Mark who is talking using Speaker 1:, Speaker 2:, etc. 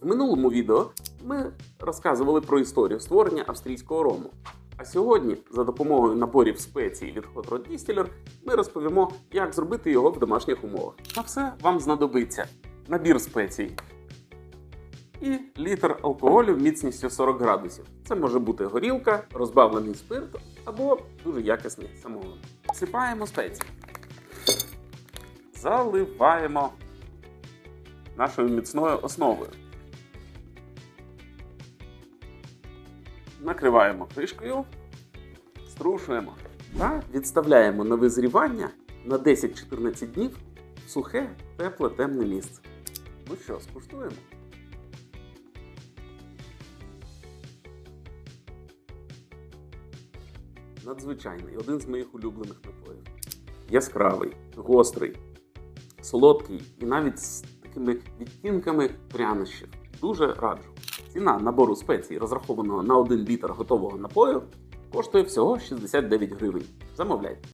Speaker 1: В минулому відео ми розказували про історію створення австрійського рому. А сьогодні, за допомогою наборів спецій від Hot Rod Distiller, ми розповімо, як зробити його в домашніх умовах. На все вам знадобиться набір спецій і літр алкоголю міцністю 40 градусів. Це може бути горілка, розбавлений спирт або дуже якісний самогон. Всипаємо спеції. Заливаємо нашою міцною основою. Накриваємо кришкою, струшуємо та відставляємо на визрівання на 10-14 днів в сухе, тепле, темне місце. Ну що, скуштуємо? Надзвичайний, один з моїх улюблених напоїв. Яскравий, гострий, солодкий і навіть з такими відтінками прянощів. Дуже раджу. Ціна набору спецій, розрахованого на 1 літр готового напою, коштує всього 69 гривень. Замовляйте.